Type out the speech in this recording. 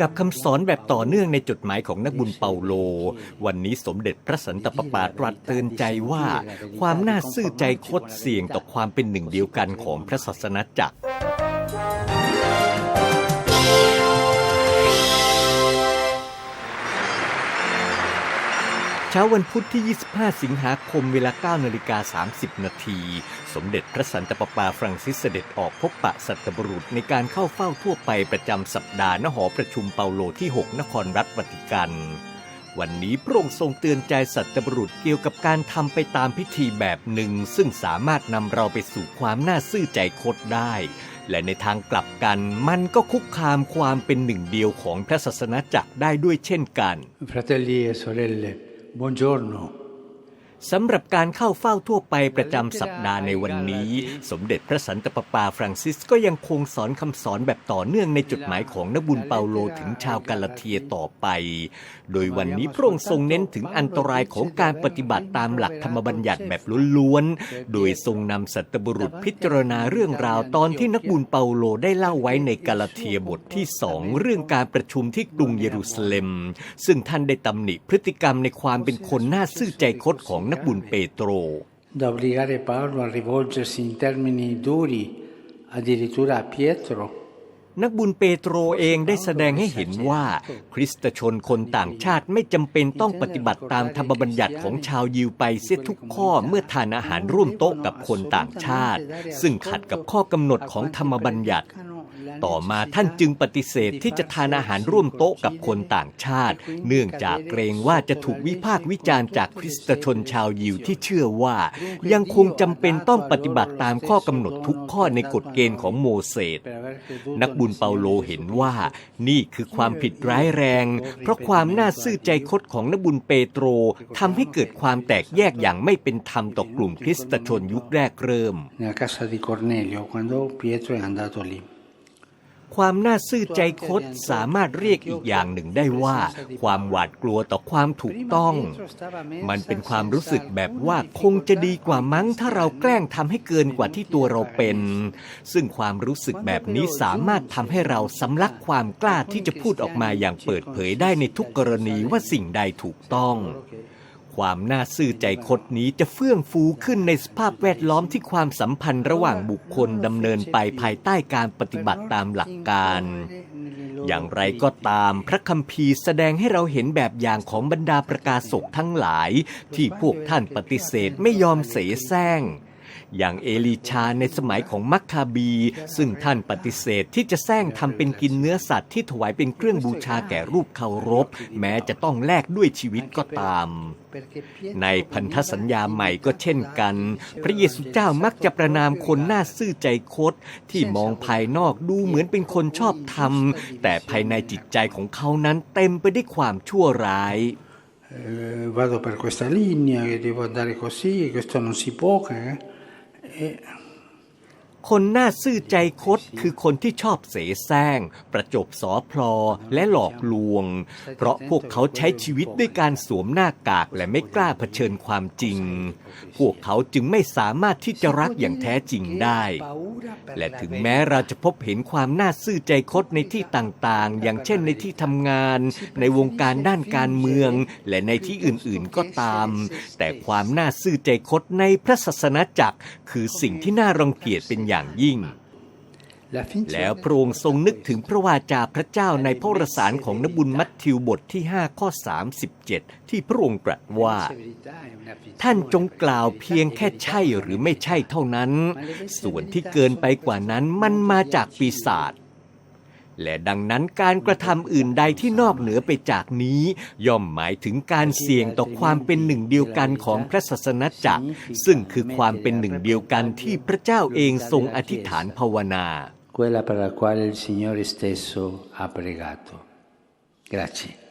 กับคำสอนแบบต่อเนื่องในจดหมายของนักบุญเปาโล วันนี้สมเด็จพระสันตะปาปาตรัสเตือนใจว่า ความน่าซื่อใจคดเสี่ยงต่อความเป็นหนึ่งเดียวกันของพระศาสนาจักร เช้าวันพุธที่ 25 สิงหาคมเวลา 9 นาฬิกา 30 นาที สมเด็จพระสันตะปาปาฟรังซิสเสด็จออกพบปะสัตบุรุษในการเข้าเฝ้าทั่วไปประจำสัปดาห์ณหอประชุมเปาโลที่ 6 นครรัฐวัติกัน วันนี้พระองค์ทรงเตือนใจสัตบุรุษเกี่ยวกับการทำไปตามพิธีแบบหนึ่ง ซึ่งสามารถนำเราไปสู่ความน่าซื่อใจคดได้ และในทางกลับกันมันก็คุกคามความเป็นหนึ่งเดียวของพระศาสนาจักรได้ด้วยเช่นกัน Fratelli e sorelle, buongiorno. สำหรับการเข้าเฝ้าทั่วไปประจำสัปดาห์ในวันนี้ สมเด็จพระสันตะปาปาฟรังซิสก็ยังคงสอนคำสอนแบบต่อเนื่องในจดหมายของนบุญเปาโลถึงชาวกาลาเทียต่อไป โดยวันนี้พระองค์ทรงเน้นถึงอันตรายของการปฏิบัติตามหลักธรรมบัญญัติแบบล้วนๆ โดยทรงนำสัตบุรุษพิจารณาเรื่องราวตอนที่นักบุญเปาโลได้เล่าไว้ในกาลาเทียบทที่สองเรื่องการประชุมที่กรุงเยรูซาเล็ม ซึ่งท่านได้ตำหนิพฤติกรรมในความเป็นคนน่าซื่อใจคดของนักบุญเปโตร Da obbligare Paolo a rivolgersi in termini duri, addirittura a Pietro. นักบุญเปโตรเองได้แสดงให้เห็นว่า คริสตชนคนต่างชาติไม่จำเป็นต้องปฏิบัติตามธรรมบัญญัติของชาวยิวไปเสียทุกข้อเมื่อทานอาหารร่วมโต๊ะกับคนต่างชาติ ซึ่งขัดกับข้อกำหนดของธรรมบัญญัติ ต่อมาท่านจึงปฏิเสธที่จะทานอาหารร่วมโต๊ะกับคนต่างชาติ เนื่องจากเกรงว่าจะถูกวิพากษ์วิจารณ์จากคริสตชนชาวยิวที่เชื่อว่า ยังคงจำเป็นต้องปฏิบัติตามข้อกำหนดทุกข้อในกฎเกณฑ์ของโมเสสนักบุญเปาโลเห็นว่า นี่คือความผิดร้ายแรง เพราะความน่าซื่อใจคดของนักบุญเปโตรทำให้เกิดความแตกแยกอย่างไม่เป็นธรรมต่อกลุ่มคริสตชนยุคแรกเริ่ม Nella casa di Cornelio, quando Pietro è andato lì. ความน่าซื่อใจคดสามารถเรียกอีกอย่างหนึ่งได้ว่า ความหวาดกลัวต่อความถูกต้อง มันเป็นความรู้สึกแบบว่าคงจะดีกว่ามั้ง ถ้าเราแกล้งทำให้เกินกว่าที่ตัวเราเป็น ซึ่งความรู้สึกแบบนี้สามารถทำให้เราสำลักความกล้าที่จะพูดออกมาอย่างเปิดเผยได้ในทุกกรณีว่าสิ่งใดถูกต้อง ความน่าซื่อใจคดนี้จะเฟื่องฟูขึ้นในสภาพแวดล้อมที่ความสัมพันธ์ระหว่างบุคคลดำเนินไปภายใต้การปฏิบัติตามหลักการ อย่างไรก็ตามพระคัมภีร์แสดงให้เราเห็นแบบอย่างของบรรดาประกาศกทั้งหลาย ที่พวกท่านปฏิเสธไม่ยอมเสแสร้ง อย่างเอลีชาในสมัยของมัคคาบี ซึ่งท่านปฏิเสธที่จะแซงทำเป็นกินเนื้อสัตว์ที่ถวายเป็นเครื่องบูชาแก่รูปเคารพ แม้จะต้องแลกด้วยชีวิตก็ตาม ในพันธสัญญาใหม่ก็เช่นกัน พระเยซูเจ้ามักจะประนามคนหน่าซื่อใจคดที่มองภายนอกดูเหมือนเป็นคนชอบธรรม แต่ภายในจิตใจของเขานั้นเต็มไปด้วยความชั่วร้าย vado per questa linea, che devo andare così, questo non si può. eh. E คนน่าซื่อใจคดคือคนที่ชอบเสแสร้ง ประจบสอพลอและหลอกลวง เพราะพวกเขาใช้ชีวิตด้วยการสวมหน้ากากและไม่กล้าเผชิญความจริง พวกเขาจึงไม่สามารถที่จะรักอย่างแท้จริงได้ และถึงแม้เราจะพบเห็นความน่าซื่อใจคดในที่ต่างๆ อย่างเช่นในที่ทำงาน ในวงการด้านการเมือง และในที่อื่นๆก็ตาม แต่ความน่าซื่อใจคดในพระศาสนาจักร คือสิ่งที่น่ารังเกียจเป็นอย่างยิ่ง la finzione แล้วพระองค์ทรงนึกถึงพระวาจาพระเจ้าในพระวรสารของนบุญมัทธิวบทที่ 5 ข้อ 37 ที่พระองค์ตรัสว่า verità è una finzione. ท่านจงกล่าวเพียงแค่ใช่หรือไม่ใช่เท่านั้น ส่วนที่เกินไปกว่านั้นมันมาจากปีศาจ และดังนั้นการกระทำอื่นใดที่นอกเหนือไปจากนี้ ย่อมหมายถึงการเสี่ยงต่อความเป็นหนึ่งเดียวกันของพระศาสนจักร ซึ่งคือความเป็นหนึ่งเดียวกันที่พระเจ้าเองทรงอธิษฐานภาวนา quella per la quale il Signore stesso ha pregato. Grazie.